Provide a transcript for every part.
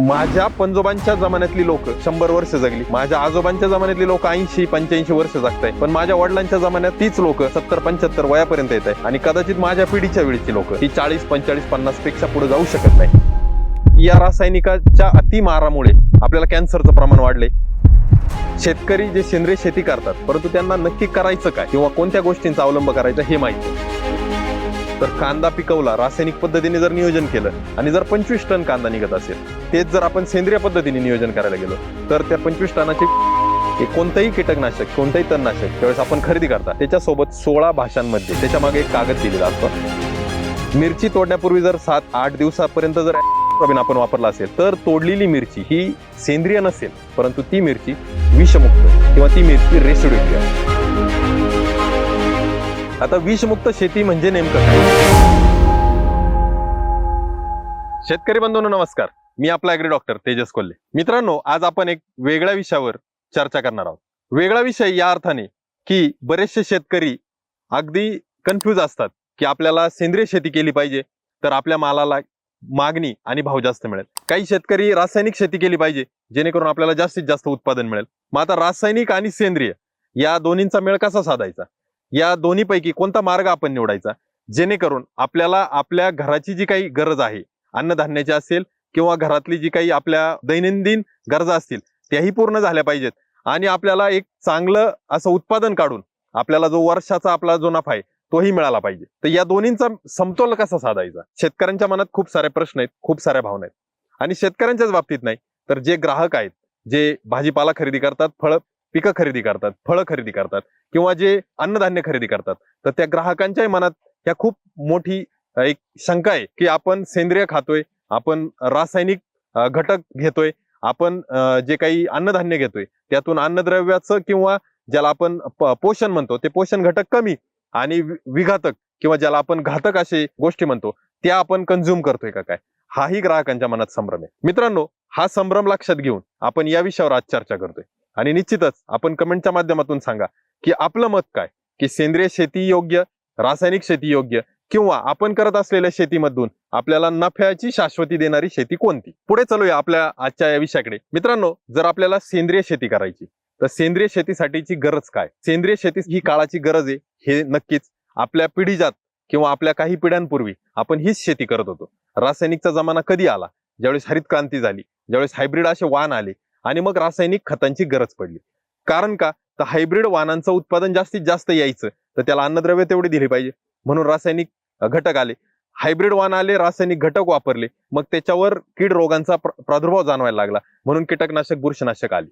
माझ्या पंजोबांच्या जमान्यातली लोक शंभर वर्ष जगली. माझ्या आजोबांच्या जमान्यातली लोक ऐंशी पंच्याऐंशी वर्ष जगताय पण माझ्या वडिलांच्या जमान्यात तीच लोक सत्तर पंच्याहत्तर वयापर्यंत येत आहे आणि कदाचित माझ्या पिढीच्या वेळीची लोक ही चाळीस पंचेचाळीस पन्नासपेक्षा पुढे जाऊ शकत नाही या रासायनिकाच्या अतिमारामुळे आपल्याला कॅन्सरचं प्रमाण वाढले. शेतकरी जे सेंद्रिय शेती करतात परंतु त्यांना नक्की करायचं काय किंवा कोणत्या गोष्टींचा अवलंब करायचा हे माहिती. तर कांदा पिकवला रासायनिक पद्धतीने जर नियोजन केलं आणि जर पंचवीस टन कांदा निघत असेल तेच जर आपण सेंद्रिय पद्धतीने नियोजन करायला गेलो तर त्या पंचवीस टनाचे कोणतंही कीटकनाशक कोणतंही तणनाशक त्यावेळेस आपण खरेदी करता त्याच्यासोबत सोळा भाषांमध्ये त्याच्यामागे एक कागद दिलेला असतो. मिरची तोडण्यापूर्वी जर सात आठ दिवसापर्यंत जर आपण वापरला असेल तर तोडलेली मिरची ही सेंद्रिय नसेल परंतु ती मिरची विषमुक्त किंवा ती मिरची रेसिड्युटी आहे आता विषमुक्त शेती म्हणजे नेमकं शेतकरी बंधूंनो नमस्कार. मी आपला ऍग्री डॉक्टर तेजस कोल्हे. मित्रांनो आज आपण एक वेगळ्या विषयावर चर्चा करणार आहोत. वेगळा विषय या अर्थाने की बरेचसे शेतकरी अगदी कन्फ्यूज असतात की आपल्याला सेंद्रिय शेती केली पाहिजे तर आपल्या मालाला मागणी आणि भाव जास्त मिळेल. काही शेतकरी रासायनिक शेती केली पाहिजे जेणेकरून आपल्याला जास्तीत जास्त उत्पादन मिळेल. मग आता रासायनिक आणि सेंद्रिय या दोन्हींचा मेळ कसा साधायचा? या दोन्हीपैकी कोणता मार्ग आपण निवडायचा? जेणेकरून आपल्याला आपल्या घराची जी काही गरज आहे अन्नधान्याची असेल किंवा घरातली जी काही आपल्या दैनंदिन गरजा असतील त्याही पूर्ण झाल्या पाहिजेत. आणि आपल्याला एक चांगलं असं उत्पादन काढून आपल्याला जो वर्षाचा आपला जो नफा आहे तोही मिळाला पाहिजे. तर या दोन्हींचा समतोल कसा साधायचा? शेतकऱ्यांच्या मनात खूप सारे प्रश्न आहेत खूप साऱ्या भावना आहेत. आणि शेतकऱ्यांच्याच बाबतीत नाही तर जे ग्राहक आहेत जे भाजीपाला खरेदी करतात फळ पिकं खरेदी करतात फळं खरेदी करतात किंवा जे अन्नधान्य खरेदी करतात. तर त्या ग्राहकांच्याही मनात ह्या खूप मोठी एक शंका आहे की आपण सेंद्रिय खातोय आपण रासायनिक घटक घेतोय आपण जे काही अन्नधान्य घेतोय त्यातून अन्नद्रव्याचं किंवा ज्याला आपण पोषण म्हणतो ते पोषण घटक कमी आणि विघातक किंवा ज्याला आपण घातक असे गोष्टी म्हणतो त्या आपण कन्झ्युम करतोय का काय? हाही ग्राहकांच्या मनात संभ्रम आहे. मित्रांनो हा संभ्रम लक्षात घेऊन आपण या विषयावर आज चर्चा करतोय. आणि निश्चितच आपण कमेंटच्या माध्यमातून सांगा की आपलं मत काय? की सेंद्रिय शेती योग्य रासायनिक शेती योग्य किंवा आपण करत असलेल्या शेतीमधून आपल्याला नफ्याची शाश्वती देणारी शेती कोणती? पुढे चलूया आपल्या आजच्या या विषयाकडे. मित्रांनो जर आपल्याला सेंद्रिय शेती करायची तर सेंद्रिय शेतीसाठीची गरज काय? सेंद्रिय शेती ही काळाची गरज आहे हे नक्कीच आपल्या पिढीजात किंवा आपल्या काही पिढ्यांपूर्वी आपण हीच शेती करत होतो. रासायनिकचा जमाना कधी आला? ज्यावेळेस हरित क्रांती झाली ज्यावेळेस हायब्रिड असे वाहन आले आणि मग रासायनिक खतांची गरज पडली. कारण का? तर हायब्रिड वाहनांचं उत्पादन जास्तीत जास्त यायचं तर त्याला अन्नद्रव्य तेवढी दिली पाहिजे. म्हणून रासायनिक घटक आले. हायब्रिड वाहन आले रासायनिक घटक वापरले. मग त्याच्यावर कीड रोगांचा प्रादुर्भाव जाणवायला लागला. म्हणून कीटकनाशक बुरशनाशक आली.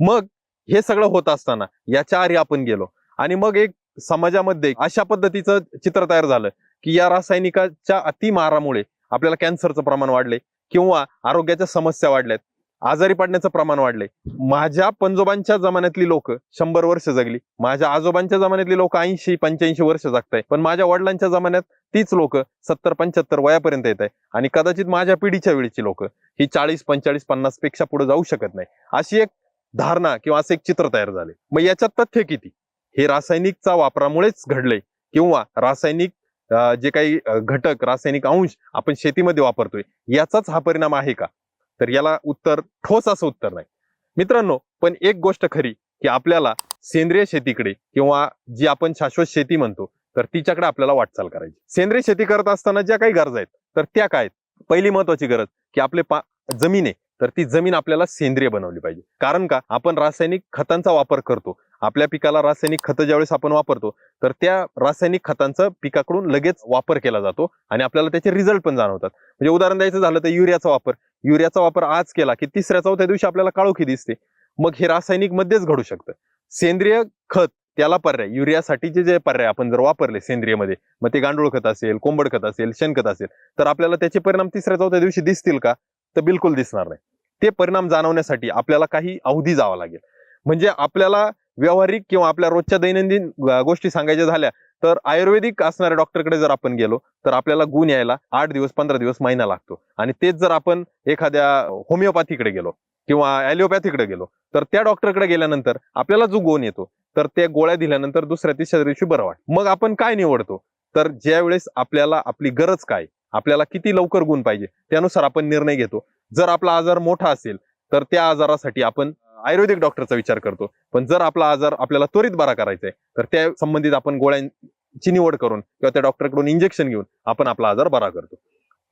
मग हे सगळं होत असताना याच्या आधी आपण गेलो. आणि मग एक समाजामध्ये अशा पद्धतीचं चित्र तयार झालं की या रासायनिकाच्या अतिमारामुळे आपल्याला कॅन्सरचं प्रमाण वाढले किंवा आरोग्याच्या समस्या वाढल्यात. आजारी पडण्याचं प्रमाण वाढले माझ्या पंजोबांच्या जमान्यातली लोक शंभर वर्ष जगली. माझ्या आजोबांच्या जमान्यातली लोक ऐंशी पंच्याऐंशी वर्ष जगताय. पण माझ्या वडिलांच्या जमान्यात तीच लोक सत्तर पंच्याहत्तर वयापर्यंत येत आहे. आणि कदाचित माझ्या पिढीच्या वेळीची लोक ही चाळीस पंचाळीस पन्नासपेक्षा पुढे जाऊ शकत नाही. अशी एक धारणा किंवा असं एक चित्र तयार झाले. मग याच्यात तथ्य किती? हे रासायनिकचा वापरामुळेच घडलंय. किंवा रासायनिक जे काही घटक रासायनिक अंश आपण शेतीमध्ये वापरतोय याचाच हा परिणाम आहे का? तर याला उत्तर ठोस असं उत्तर नाही. मित्रांनो पण एक गोष्ट खरी की आपल्याला सेंद्रिय शेतीकडे किंवा जी आपण शाश्वत शेती म्हणतो तर तिच्याकडे आपल्याला वाटचाल करायची. सेंद्रिय शेती करत असताना ज्या काही गरजा आहेत तर त्या काय आहेत? पहिली महत्वाची गरज की आपले पा जमीन आहे तर ती जमीन आपल्याला सेंद्रिय बनवली पाहिजे. कारण का? आपण रासायनिक खतांचा वापर करतो. आपल्या पिकाला रासायनिक खतं ज्यावेळेस आपण वापरतो तर त्या रासायनिक खतांचा पिकाकडून लगेच वापर केला जातो आणि आपल्याला त्याचे रिझल्ट पण जाणवतात. म्हणजे उदाहरण द्यायचं झालं तर युरियाचा वापर. युरियाचा वापर आज केला की तिसऱ्या चौथ्या दिवशी आपल्याला काळोखी दिसते. मग हे रासायनिक मध्येच घडू शकतं. सेंद्रिय खत त्याला पर्याय युरियासाठीचे जे पर्याय आपण जर वापरले सेंद्रियमध्ये मग ते गांडूळ खत असेल कोंबड खत असेल शेणखत असेल तर आपल्याला त्याचे परिणाम तिसऱ्या चौथ्या दिवशी दिसतील का? तर बिलकुल दिसणार नाही. ते परिणाम जाणवण्यासाठी आपल्याला काही अवधी जावा लागेल. म्हणजे आपल्याला व्यावहारिक किंवा आपल्या रोजच्या दैनंदिन गोष्टी सांगायच्या झाल्या तर आयुर्वेदिक असणाऱ्या डॉक्टरकडे जर आपण गेलो तर आपल्याला गुण यायला आठ दिवस पंधरा दिवस महिना लागतो. आणि तेच जर आपण एखाद्या होमिओपॅथीकडे गेलो किंवा ॲलिओपॅथीकडे गेलो तर त्या डॉक्टरकडे गेल्यानंतर आपल्याला जो गुण येतो तर त्या गोळ्या दिल्यानंतर दुसऱ्या तिसऱ्या दिवशी बरं वाट मग आपण काय निवडतो? तर ज्या वेळेस आपल्याला आपली गरज काय? आपल्याला किती लवकर गुण पाहिजे? त्यानुसार आपण निर्णय घेतो. जर आपला आजार मोठा असेल तर त्या आजारासाठी आपण आयुर्वेदिक डॉक्टरचा विचार करतो. पण जर आपला आजार आपल्याला त्वरित बरा करायचा आहे तर त्या संबंधित आपण गोळ्यांची निवड करून किंवा त्या डॉक्टरकडून इंजेक्शन घेऊन आपण आपला आजार बरा करतो.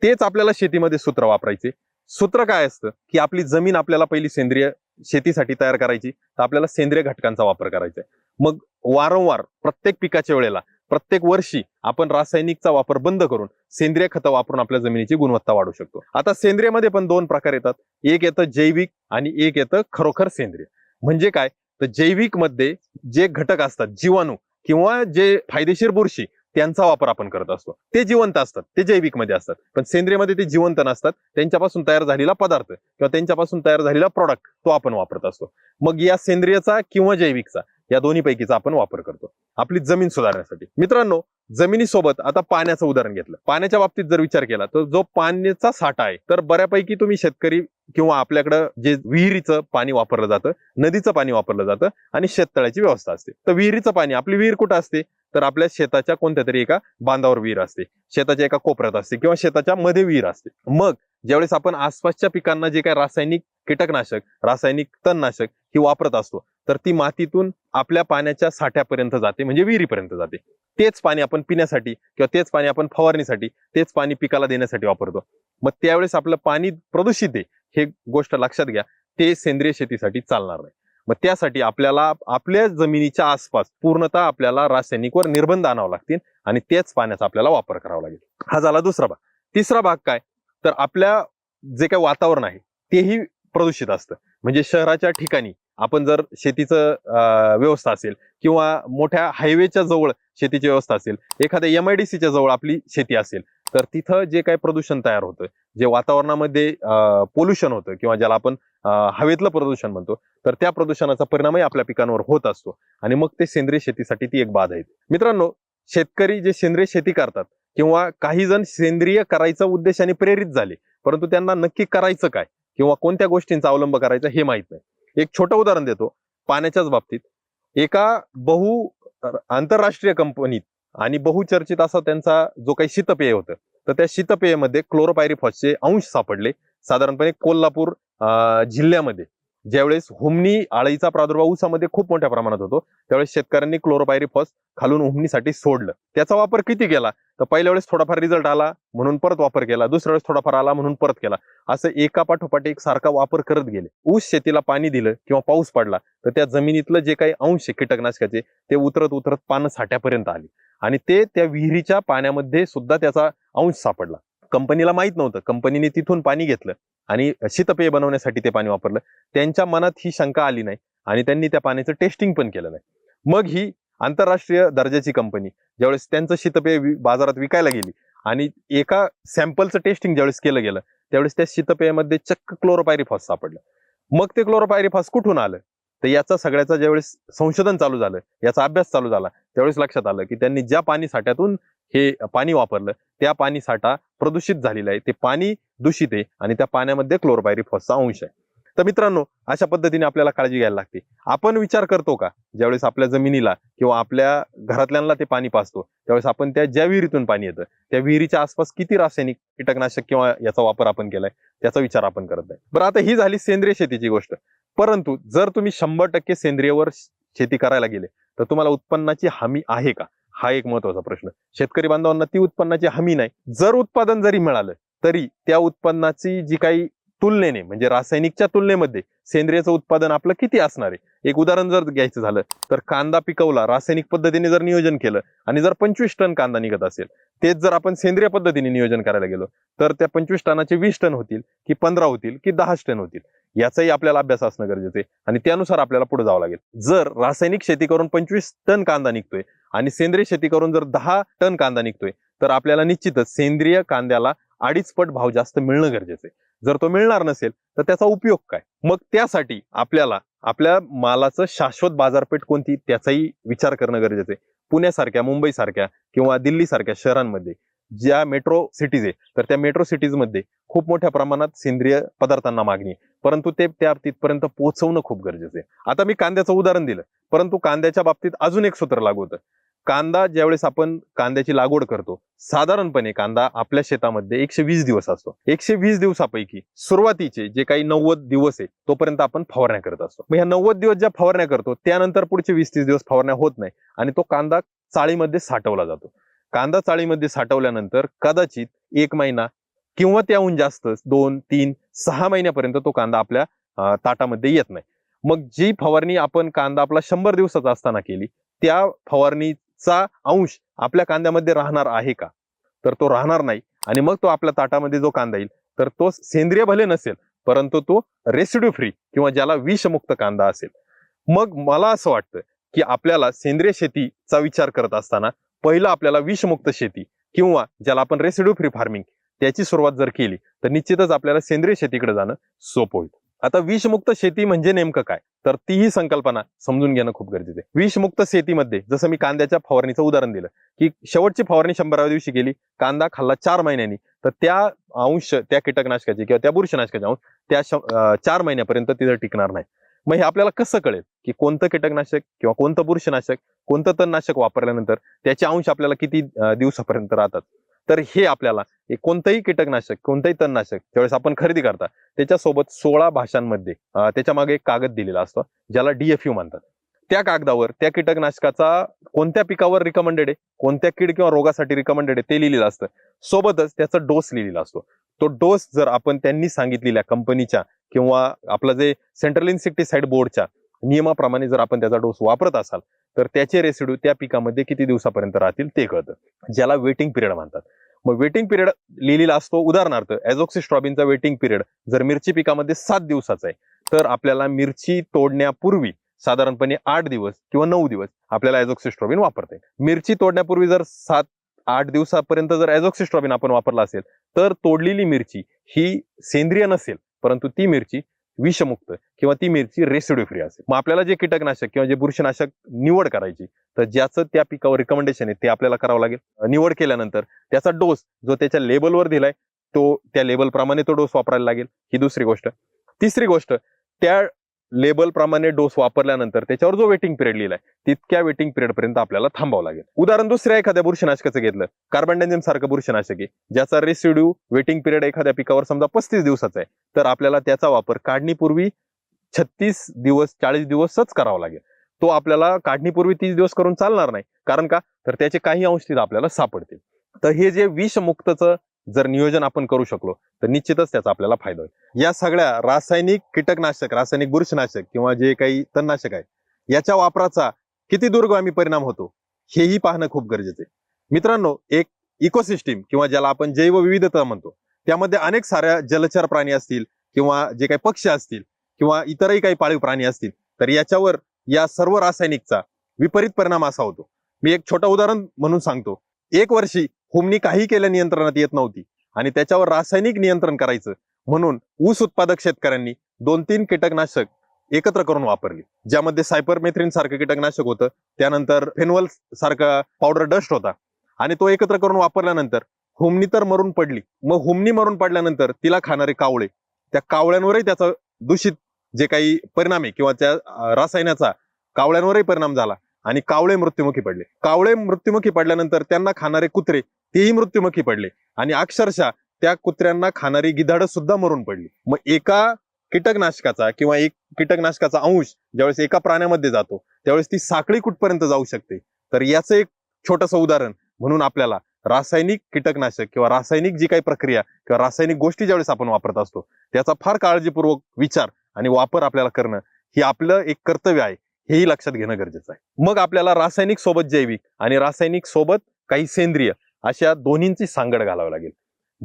तेच आपल्याला शेतीमध्ये सूत्र वापरायचे. सूत्र काय असतं? की आपली जमीन आपल्याला पहिली सेंद्रिय शेतीसाठी तयार करायची तर आपल्याला सेंद्रिय घटकांचा वापर करायचा आहे मग वारंवार प्रत्येक पिकाच्या वेळेला प्रत्येक वर्षी आपण रासायनिकचा वापर बंद करून सेंद्रिय खतं वापरून आपल्या जमिनीची गुणवत्ता वाढवू शकतो. आता सेंद्रियमध्ये पण दोन प्रकार येतात. एक येतं जैविक आणि एक येतं खरोखर सेंद्रिय. म्हणजे काय? तर जैविकमध्ये जे घटक असतात जीवाणू किंवा जे फायदेशीर बुरशी त्यांचा वापर आपण करत असतो. ते जिवंत असतात ते जैविकमध्ये असतात. पण सेंद्रियमध्ये ते जिवंत नसतात. त्यांच्यापासून तयार झालेला पदार्थ किंवा त्यांच्यापासून तयार झालेला प्रॉडक्ट तो आपण वापरत असतो. मग या सेंद्रियचा किंवा जैविकचा या दोन्ही पैकीचा आपण वापर करतो. आपली जमीन सुधारण्यासाठी. मित्रांनो जमिनीसोबत आता पाण्याचं उदाहरण घेतलं. पाण्याच्या बाबतीत जर विचार केला तर जो पाण्याचा साठा आहे तर बऱ्यापैकी तुम्ही शेतकरी किंवा आपल्याकडं जे विहिरीचं पाणी वापरलं जातं नदीचं पाणी वापरलं जातं आणि शेततळ्याची व्यवस्था असते. तर विहिरीचं पाणी आपली विहीर कुठं असते? तर आपल्या शेताच्या कोणत्या तरी एका बांधावर विहीर असते. शेताच्या एका कोपऱ्यात असते किंवा शेताच्या मध्ये विहीर असते. मग ज्यावेळेस आपण आसपासच्या पिकांना जे काही रासायनिक कीटकनाशक रासायनिक तणनाशक ही वापरत असतो तर ती मातीतून आपल्या पाण्याच्या साठ्यापर्यंत जाते म्हणजे विहिरीपर्यंत जाते. तेच पाणी आपण पिण्यासाठी किंवा तेच पाणी आपण फवारणीसाठी तेच पाणी पिकाला देण्यासाठी वापरतो. मग त्यावेळेस आपलं पाणी प्रदूषित आहे हे गोष्ट लक्षात घ्या ते सेंद्रिय शेतीसाठी चालणार नाही. मग त्यासाठी आपल्याला आपल्या जमिनीच्या आसपास पूर्णतः आपल्याला रासायनिकवर निर्बंध आणावं लागतील आणि त्याच पाण्याचा आपल्याला वापर करावा लागेल. हा झाला दुसरा भाग. तिसरा भाग काय? तर आपल्या जे काही वातावरण आहे तेही प्रदूषित असतं. म्हणजे शहराच्या ठिकाणी आपण जर शेतीचं व्यवस्था असेल किंवा मोठ्या हायवेच्या जवळ शेतीची व्यवस्था असेल एखाद्या एम आयडीसीच्या जवळ आपली शेती असेल तर तिथं जे काही प्रदूषण तयार होतं जे वातावरणामध्ये पोल्युशन होतं किंवा ज्याला आपण हवेतलं प्रदूषण म्हणतो तर त्या प्रदूषणाचा परिणामही आपल्या पिकांवर होत असतो. आणि मग ते सेंद्रिय शेतीसाठी ती एक बाध आहे. मित्रांनो शेतकरी जे सेंद्रिय शेती करतात किंवा काही जण सेंद्रिय करायचा उद्देशाने प्रेरित झाले परंतु त्यांना नक्की करायचं काय किंवा कोणत्या गोष्टींचा अवलंब करायचा हे माहीत नाही. एक छोटं उदाहरण देतो पाण्याच्याच बाबतीत. एका बहु आंतरराष्ट्रीय कंपनीत आणि बहुचर्चित असा त्यांचा जो काही शीतपेय होतं तर त्या शीतपेयमध्ये क्लोरोपायरी फॉसचे अंश सापडले. साधारणपणे कोल्हापूर जिल्ह्यामध्ये ज्यावेळेस हुमणी आळीचा प्रादुर्भाव ऊसामध्ये खूप मोठ्या प्रमाणात होतो त्यावेळेस शेतकऱ्यांनी क्लोरोपायरिफॉस खालून हुमणीसाठी सोडलं. त्याचा वापर किती केला? तर पहिल्या वेळेस थोडाफार रिझल्ट आला म्हणून परत वापर केला. दुसऱ्या वेळेस थोडाफार आला म्हणून परत केला. असं एका पाठोपाठ एक सारखा वापर करत गेले. ऊस शेतीला पाणी दिलं किंवा पाऊस पडला तर त्या जमिनीतलं जे काही अंश कीटकनाशकाचे ते उतरत उतरत पानं साठ्यापर्यंत आली. आणि ते त्या विहिरीच्या पाण्यामध्ये सुद्धा त्याचा अंश सापडला. कंपनीला माहीत नव्हतं. कंपनीने तिथून पाणी घेतलं. आणि शीतपेय बनवण्यासाठी ते पाणी वापरलं. त्यांच्या मनात ही शंका आली नाही आणि त्यांनी त्या पाण्याचं टेस्टिंग पण केलं नाही. मग ही आंतरराष्ट्रीय दर्जाची कंपनी ज्यावेळेस त्यांचं शीतपेय बाजारात विकायला गेली आणि एका सॅम्पलचं टेस्टिंग ज्यावेळेस केलं गेलं त्यावेळेस त्या शीतपेयामध्ये चक्क क्लोरोपायरीफॉस सापडलं. मग ते क्लोरोपायरीफॉस कुठून आलं? तर याचा सगळ्याचा ज्यावेळेस संशोधन चालू झालं याचा अभ्यास चालू झाला त्यावेळेस लक्षात आलं की त्यांनी ज्या पाणी साठ्यातून हे पाणी वापरलं त्या पाणी साठा प्रदूषित झालेला आहे. ते पाणी दूषित आहे आणि त्या पाण्यामध्ये क्लोरोपायरिफॉसचा अंश आहे. तर मित्रांनो अशा पद्धतीने आपल्याला काळजी घ्यायला लागते. आपण विचार करतो का? ज्यावेळेस आपल्या जमिनीला किंवा आपल्या घरातल्यांना ते पाणी पाचतो त्यावेळेस आपण त्या ज्या विहिरीतून पाणी येतं त्या विहिरीच्या आसपास किती रासायनिक कीटकनाशक किंवा याचा वापर आपण केलाय त्याचा विचार आपण करत नाही. बरं आता ही झाली सेंद्रिय शेतीची गोष्ट. परंतु जर तुम्ही शंभर टक्के सेंद्रियवर शेती करायला गेले तर तुम्हाला उत्पन्नाची हमी आहे का? हा एक महत्त्वाचा प्रश्न. शेतकरी बांधवांना ती उत्पन्नाची हमी नाही. जर उत्पादन जरी मिळालं तरी त्या उत्पन्नाची जी काही तुलनेने म्हणजे रासायनिकच्या तुलनेमध्ये सेंद्रियचं उत्पादन आपलं किती असणार आहे? एक उदाहरण जर घ्यायचं झालं तर कांदा पिकवला रासायनिक पद्धतीने जर नियोजन केलं आणि जर पंचवीस टन कांदा निघत असेल तेच जर आपण सेंद्रिय पद्धतीने नियोजन करायला गेलो तर त्या पंचवीस टनाचे वीस टन होतील की पंधरा होतील की दहाच टन होतील. याचाही आपल्याला अभ्यास असणं गरजेचं आहे. आणि त्यानुसार आपल्याला पुढे जावं लागेल. जर रासायनिक शेती करून पंचवीस टन कांदा निघतोय आणि सेंद्रिय शेती करून जर दहा टन कांदा निघतोय तर आपल्याला निश्चितच सेंद्रिय कांद्याला अडीच पट भाव जास्त मिळणं गरजेचं आहे. जर तो मिळणार नसेल तर त्याचा उपयोग काय? मग त्यासाठी आपल्याला आपल्या मालाचं शाश्वत बाजारपेठ कोणती? त्याचाही विचार करणं गरजेचं आहे. पुण्यासारख्या मुंबईसारख्या किंवा दिल्लीसारख्या शहरांमध्ये ज्या मेट्रो सिटीज आहे तर त्या मेट्रो सिटीजमध्ये खूप मोठ्या प्रमाणात सेंद्रिय पदार्थांना मागणी आहे. परंतु ते त्या तिथपर्यंत पोहोचवणं खूप गरजेचं आहे. आता मी कांद्याचं उदाहरण दिलं. परंतु कांद्याच्या बाबतीत अजून एक सूत्र लागू होतं. कांदा ज्यावेळेस आपण कांद्याची लागवड करतो साधारणपणे कांदा आपल्या शेतामध्ये एकशे वीस दिवस असतो. एकशे वीस दिवसापैकी सुरुवातीचे जे काही नव्वद दिवस आहे तोपर्यंत आपण फवारण्या करत असतो. मग ह्या नव्वद दिवस ज्या फवारण्या करतो त्यानंतर पुढचे वीस तीस दिवस फवारण्या होत नाही आणि तो कांदा चाळीमध्ये साठवला जातो. कांदा चाळीमध्ये साठवल्यानंतर कदाचित एक महिना किंवा त्याहून जास्त दोन तीन सहा महिन्यापर्यंत तो कांदा आपल्या ताटामध्ये येत नाही. मग जी फवारणी आपण कांदा आपला शंभर दिवसाचा असताना केली त्या फवारणीचा अंश आपल्या कांद्यामध्ये राहणार आहे का? तर तो राहणार नाही. आणि मग तो आपल्या ताटामध्ये जो कांदा येईल तर तो सेंद्रिय भले नसेल परंतु तो रेसिड्यू फ्री किंवा ज्याला विषमुक्त कांदा असेल. मग मला असं वाटतं की आपल्याला सेंद्रिय शेतीचा विचार करत असताना पहिलं आपल्याला विषमुक्त शेती किंवा ज्याला आपण रेसिड्यू फ्री फार्मिंग त्याची सुरुवात जर केली तर निश्चितच आपल्याला सेंद्रिय शेतीकडे जाणं सोपं होईल. आता विषमुक्त शेती म्हणजे नेमकं काय? तर तीही संकल्पना समजून घेणं खूप गरजेचं आहे. विषमुक्त शेतीमध्ये जसं मी कांद्याच्या फवारणीचं उदाहरण दिलं की शेवटची फवारणी शंभराव्या दिवशी केली कांदा खाल्ला चार महिन्यांनी तर त्या अंश त्या कीटकनाशकाचे किंवा त्या बुरशीनाशकाचे अंश त्या चार महिन्यापर्यंत तिथं टिकणार नाही. मग हे आपल्याला कसं कळेल? की कोणतं कीटकनाशक किंवा कोणतं बुरशनाशक कोणतं तणनाशक वापरल्यानंतर त्याचे अंश आपल्याला किती दिवसापर्यंत राहतात? तर हे आपल्याला कोणतंही कीटकनाशक कोणतंही तणनाशक ज्यावेळेस आपण खरेदी करता त्याच्यासोबत सोळा भाषांमध्ये त्याच्यामागे एक कागद दिलेला असतो ज्याला डीएफयू म्हणतात. त्या कागदावर त्या कीटकनाशकाचा कोणत्या पिकावर रिकमेंडेड आहे कोणत्या कीड किंवा रोगासाठी रिकमेंडेड आहे ते लिहिलेलं असतं. सोबतच त्याचा डोस लिहिलेला असतो. तो डोस जर आपण त्यांनी सांगितलेल्या कंपनीच्या किंवा आपलं जे सेंट्रल इन्सेक्टिसाइड बोर्डच्या नियमाप्रमाणे जर आपण त्याचा डोस वापरत असाल तर त्याचे रेसिड्यू त्या पिकामध्ये किती दिवसापर्यंत राहतील ते कळतं. ज्याला वेटिंग पिरियड म्हणतात. मग वेटिंग पिरियड लिहिलेला असतो उदाहरणार्थ ॲझोक्सिस्ट्रॉबिनचा वेटिंग पिरियड जर मिरची पिकामध्ये सात दिवसाचा आहे तर आपल्याला मिरची तोडण्यापूर्वी साधारणपणे आठ दिवस किंवा नऊ दिवस आपल्याला ॲझोक्सिस्ट्रॉबिन वापरते मिरची तोडण्यापूर्वी जर सात आठ दिवसापर्यंत जर ॲझोक्सिस्ट्रॉबिन आपण वापरला असेल तर तोडलेली मिरची ही सेंद्रिय नसेल परंतु ती मिरची विषमुक्त किंवा ती मिरची रेसिड्यू फ्री असेल. मग आपल्याला जे कीटकनाशक किंवा जे बुरशीनाशक निवड करायची तर ज्याचं त्या पिकावर रिकमेंडेशन आहे ते आपल्याला करावं लागेल. निवड केल्यानंतर त्याचा डोस जो त्याच्या लेबलवर दिलाय तो त्या लेबल प्रमाणे तो डोस वापरायला लागेल. ही दुसरी गोष्ट. तिसरी गोष्ट त्या लेबल प्रमाणे डोस वापरल्यानंतर त्याच्यावर जो वेटिंग पिरियड लिहिलाय तितक्या वेटिंग पिरियड पर्यंत आपल्याला थांबावं लागेल. उदाहरण दुसऱ्या एखाद्या बुरशीनाशकाचं घेतलं. कार्बन सारखं बुरशीनाशक आहे ज्याचा रेसिड्यू वेटिंग पिरियड एखाद्या पिकावर समजा पस्तीस दिवसाचा आहे. तर आपल्याला त्याचा वापर काढणीपूर्वी छत्तीस दिवस चाळीस दिवसच करावा लागेल. तो आपल्याला काढणीपूर्वी तीस दिवस करून चालणार नाही. कारण का? तर त्याचे काही अंश तिथं आपल्याला सापडतील. तर हे जे विषमुक्तचं जर नियोजन आपण करू शकलो तर निश्चितच त्याचा आपल्याला फायदा होईल. या सगळ्या रासायनिक कीटकनाशक रासायनिक बुरशीनाशक किंवा जे काही तणनाशक आहे याच्या वापराचा किती दूरगामी परिणाम होतो हेही पाहणं खूप गरजेचे मित्रांनो एक इकोसिस्टीम किंवा ज्याला आपण जैवविविधता म्हणतो त्यामध्ये अनेक साऱ्या जलचर प्राणी असतील किंवा जे काही पक्षी असतील किंवा इतरही काही पाळीव प्राणी असतील तर याच्यावर या सर्व रासायनिकचा विपरीत परिणाम असा होतो. मी एक छोटं उदाहरण म्हणून सांगतो. एक वर्षी हुमनी काही केल्या नियंत्रणात येत नव्हती आणि त्याच्यावर रासायनिक नियंत्रण करायचं म्हणून ऊस उत्पादक शेतकऱ्यांनी दोन तीन कीटकनाशक एकत्र करून वापरली ज्यामध्ये सायपरमेथ्रिन सारखं कीटकनाशक होतं त्यानंतर फेनवल सारखा पावडर डस्ट होता आणि तो एकत्र करून वापरल्यानंतर हुमणी तर मरून पडली. मग हुमणी मरून पडल्यानंतर तिला खाणारे कावळे त्या कावळ्यांवरही त्याचा दूषित जे काही परिणाम आहे किंवा त्या रासायनाचा कावळ्यांवरही परिणाम झाला आणि कावळे मृत्युमुखी पडले. कावळे मृत्युमुखी पडल्यानंतर त्यांना खाणारे कुत्रे तेही मृत्युमुखी पडले आणि अक्षरशः त्या कुत्र्यांना खाणारी गिधाड सुद्धा मरून पडली. मग एका कीटकनाशकाचा किंवा एक कीटकनाशकाचा अंश ज्यावेळेस एका प्राण्यामध्ये जातो त्यावेळेस ती साखळी कुठपर्यंत जाऊ शकते? तर याचं एक छोटंसं उदाहरण म्हणून आपल्याला रासायनिक कीटकनाशक किंवा रासायनिक जी काही प्रक्रिया किंवा रासायनिक गोष्टी ज्यावेळेस आपण वापरत असतो त्याचा फार काळजीपूर्वक विचार आणि वापर आपल्याला करणं ही आपलं एक कर्तव्य आहे हेही लक्षात घेणं गरजेचं आहे. मग आपल्याला रासायनिक सोबत जैविक आणि रासायनिक सोबत काही सेंद्रिय अशा दोन्हींची सांगड घालावी लागेल.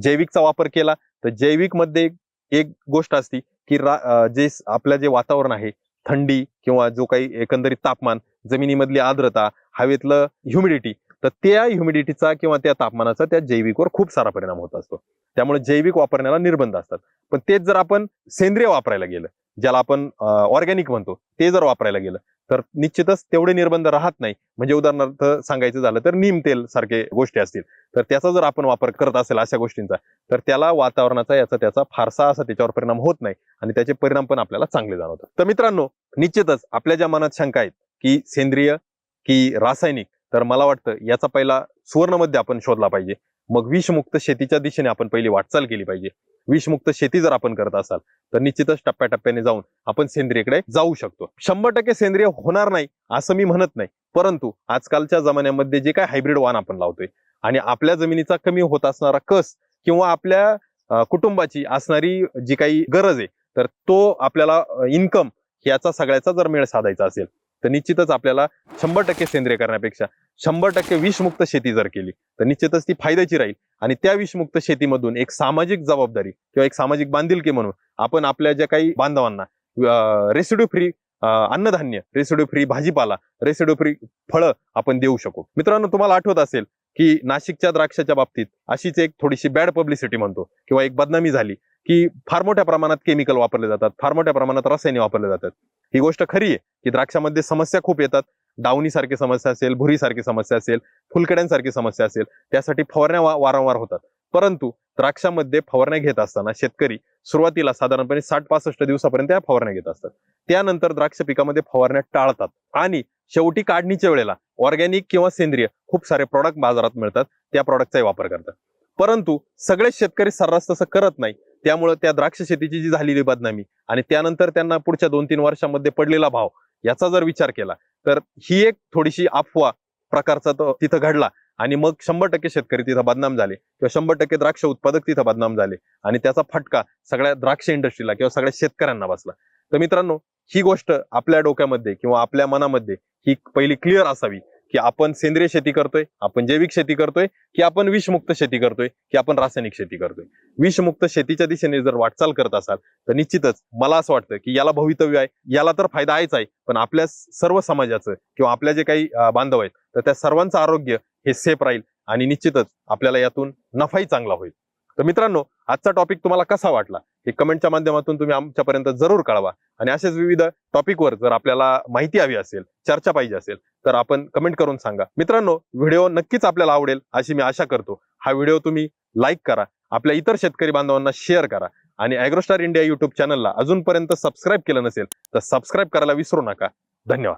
जैविकचा वापर केला तर जैविकमध्ये एक- गोष्ट असती की रा- जे आपलं जे वातावरण आहे थंडी किंवा जो काही एकंदरीत तापमान जमिनीमधली आर्द्रता हवेतलं ह्युमिडिटी तर त्या ह्युमिडिटीचा किंवा त्या तापमानाचा त्या जैविकवर खूप सारा परिणाम होत असतो. त्यामुळे जैविक वापरण्याला निर्बंध असतात. पण तेच जर आपण सेंद्रिय वापरायला गेलं ज्याला आपण ऑर्गॅनिक म्हणतो ते जर वापरायला गेलं तर निश्चितच तेवढे निर्बंध राहत नाही. म्हणजे उदाहरणार्थ सांगायचं झालं तर नीम तेल सारखे गोष्टी असतील. तर त्याचा जर आपण वापर करत असेल अशा गोष्टींचा तर त्याला वातावरणाचा याचा त्याचा फारसा असा त्याच्यावर परिणाम होत नाही आणि त्याचे परिणाम पण आपल्याला चांगले जाणवतात. तर मित्रांनो निश्चितच आपल्या ज्या मनात शंका आहेत की सेंद्रिय की रासायनिक तर मला वाटतं याचा पहिला सुवर्णमध्ये आपण शोधला पाहिजे. मग विषमुक्त शेतीच्या दिशेने आपण पहिली वाटचाल केली पाहिजे. विषमुक्त शेती जर आपण करत असाल तर निश्चितच टप्प्याटप्प्याने जाऊन आपण सेंद्रियकडे जाऊ शकतो. शंभर टक्के सेंद्रिय होणार नाही असं मी म्हणत नाही. परंतु आजकालच्या जमान्यामध्ये जे काय हायब्रिड वाण आपण लावतोय आणि आपल्या जमिनीचा कमी होत असणारा कस किंवा आपल्या कुटुंबाची असणारी जी काही गरज आहे तर तो आपल्याला इन्कम याचा सगळ्याचा जर मेळ साधायचा असेल तर निश्चितच आपल्याला शंभर टक्के सेंद्रिय करण्यापेक्षा शंभर टक्के विषमुक्त शेती जर केली तर निश्चितच ती फायद्याची राहील. आणि त्या विषमुक्त शेतीमधून एक सामाजिक जबाबदारी किंवा एक सामाजिक बांधिलकी म्हणून आपण आपल्या ज्या काही बांधवांना रेसिड्यू फ्री अन्नधान्य रेसिड्यू फ्री भाजीपाला रेसिड्यू फ्री फळं आपण देऊ शकू. मित्रांनो तुम्हाला आठवत असेल की नाशिकच्या द्राक्षाच्या बाबतीत अशीच एक थोडीशी बॅड पब्लिसिटी म्हणतो किंवा एक बदनामी झाली. की फार मोठ्या प्रमाणात केमिकल वापरले जातात फार मोठ्या प्रमाणात रसायने वापरले जातात. ही गोष्ट खरी आहे की द्राक्षामध्ये समस्या खूप येतात. डावणी सारखी समस्या असेल भुरी सारखी समस्या असेल फुलकड्यांसारखी समस्या असेल त्यासाठी फवारण्या वारंवार होतात. परंतु द्राक्षामध्ये फवारण्या घेत असताना शेतकरी सुरुवातीला साधारणपणे साठ पासष्ट दिवसापर्यंत या फवारण्या घेत असतात. त्यानंतर द्राक्ष पिकामध्ये फवारण्या टाळतात आणि शेवटी काढणीच्या वेळेला ऑर्गॅनिक किंवा सेंद्रिय खूप सारे प्रॉडक्ट बाजारात मिळतात त्या प्रॉडक्टचाही वापर करतात. परंतु सगळे शेतकरी सर्रास तसं करत नाही. त्यामुळे त्या द्राक्ष शेतीची जी झालेली बदनामी आणि त्यानंतर त्यांना पुढच्या दोन तीन वर्षामध्ये पडलेला भाव याचा जर विचार केला तर ही एक थोडीशी अफवा प्रकारचा तो तिथं घडला आणि मग शंभर टक्के शेतकरी तिथं बदनाम झाले किंवा शंभर टक्के द्राक्ष उत्पादक तिथं बदनाम झाले आणि त्याचा फटका सगळ्या द्राक्ष इंडस्ट्रीला किंवा सगळ्या शेतकऱ्यांना बसला. तर मित्रांनो ही गोष्ट आपल्या डोक्यामध्ये किंवा आपल्या मनामध्ये ही पहिली क्लिअर असावी. की आपण सेंद्रिय शेती करतोय आपण जैविक शेती करतोय की आपण विषमुक्त शेती करतोय की आपण रासायनिक शेती करतोय. विषमुक्त शेतीच्या दिशेने जर वाटचाल करत असाल तर निश्चितच मला असं वाटतं की याला भवितव्य आहे याला तर फायदा आहेच आहे पण आपल्या सर्व समाजाचं किंवा आपल्या जे काही बांधव आहेत तर त्या सर्वांचं आरोग्य हे सेफ राहील आणि निश्चितच आपल्याला यातून नफाही चांगला होईल. तर मित्रांनो आजचा टॉपिक तुम्हाला कसा वाटला हे कमेंटच्या माध्यमातून तुम्ही आमच्यापर्यंत जरूर कळवा. आणि असेच विविध टॉपिकवर जर आपल्याला माहिती हवी असेल चर्चा पाहिजे असेल तर आपण कमेंट करून सांगा. मित्रांनो व्हिडिओ नक्कीच आपल्याला आवडेल अशी मी आशा करतो. हा व्हिडिओ तुम्ही लाईक करा आपल्या इतर शेतकरी बांधवांना शेअर करा आणि अॅग्रोस्टार इंडिया युट्यूब चॅनलला अजूनपर्यंत सबस्क्राईब केलं नसेल तर सबस्क्राईब करायला विसरू नका. धन्यवाद.